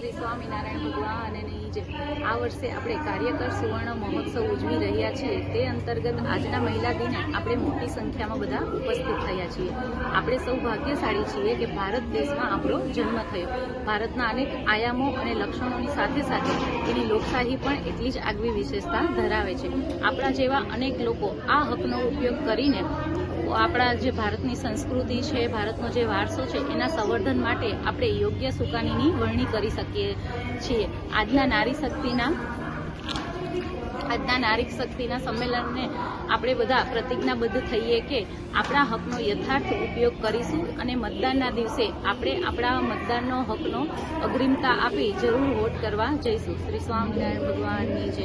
શ્રી સ્વામિનારાયણ ભગવાનની જે આ વર્ષે આપણે કાર્યકર સુવર્ણ મહોત્સવ ઉજવી રહ્યા છીએ, તે અંતર્ગત આજના મહિલા દિને આપણે મોટી સંખ્યામાં બધા ઉપસ્થિત થયા છીએ. આપણે સૌ ભાગ્યશાળી છીએ કે ભારત દેશમાં આપણો જન્મ થયો. ભારતના અનેક આયામો અને લક્ષણોની સાથે સાથે તેની લોકશાહી પણ એટલી જ આગવી વિશેષતા ધરાવે છે. આપણા જેવા અનેક લોકો આ હકનો ઉપયોગ કરીને આપણા જે ભારતની સંસ્કૃતિ છે, ભારતનો જે વારસો છે, એના સંવર્ધન માટે આપણે યોગ્ય સુકાનીની વરણી કરી શકીએ છીએ. આજના નારી શક્તિના, આજના નારી શક્તિના સંમેલનને આપણે બધા પ્રતિજ્ઞાબદ્ધ થઈએ કે આપણા હકનો યથાર્થ ઉપયોગ કરીશું અને મતદાનના દિવસે આપણે આપણા મતદાનનો હકનો અગ્રિમતા આપી જરૂર વોટ કરવા જઈશું. શ્રી સ્વામિનારાયણ ભગવાનની જય.